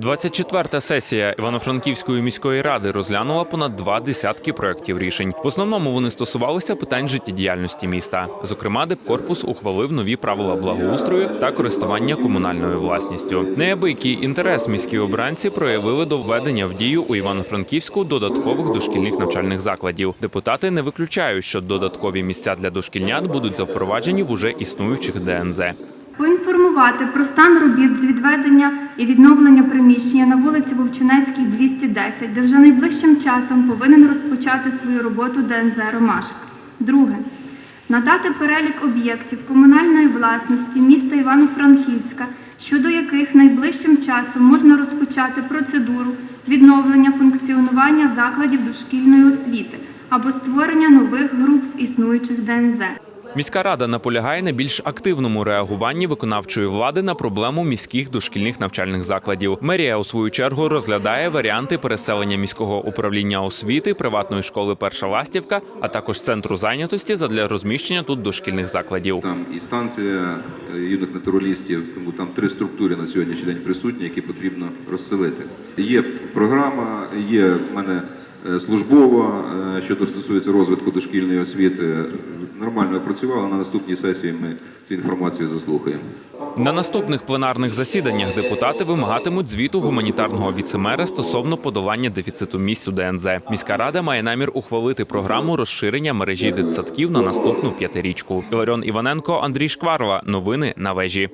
24-та сесія Івано-Франківської міської ради розглянула понад два десятки проєктів рішень. В основному вони стосувалися питань життєдіяльності міста. Зокрема, Депкорпус ухвалив нові правила благоустрою та користування комунальною власністю. Неабиякий інтерес міські обранці проявили до введення в дію у Івано-Франківську додаткових дошкільних навчальних закладів. Депутати не виключають, що додаткові місця для дошкільнят будуть запроваджені в уже існуючих ДНЗ. Поінформувати про стан робіт з відведення і відновлення приміщення на вулиці Вовчинецькій, 210, де вже найближчим часом повинен розпочати свою роботу ДНЗ Ромашка. Друге. Надати перелік об'єктів комунальної власності міста Івано-Франківська, щодо яких найближчим часом можна розпочати процедуру відновлення функціонування закладів дошкільної освіти або створення нових груп існуючих ДНЗ. Міська рада наполягає на більш активному реагуванні виконавчої влади на проблему міських дошкільних навчальних закладів. Мерія у свою чергу розглядає варіанти переселення міського управління освіти, приватної школи Перша Ластівка, а також центру зайнятості задля розміщення тут дошкільних закладів. Там і станція е, юних натуралістів, тому там три структури на сьогоднішній день присутні, які потрібно розселити. Є програма, є в мене службова, е, що стосується розвитку дошкільної освіти. Нормально опрацювала. На наступній сесії ми цю інформацію заслухаємо. На наступних пленарних засіданнях депутати вимагатимуть звіту гуманітарного віцемера стосовно подолання дефіциту місць у ДНЗ. Міська рада має намір ухвалити програму розширення мережі дитсадків на наступну п'ятирічку. Іларіон Іваненко, Андрій Шкварова. Новини на вежі.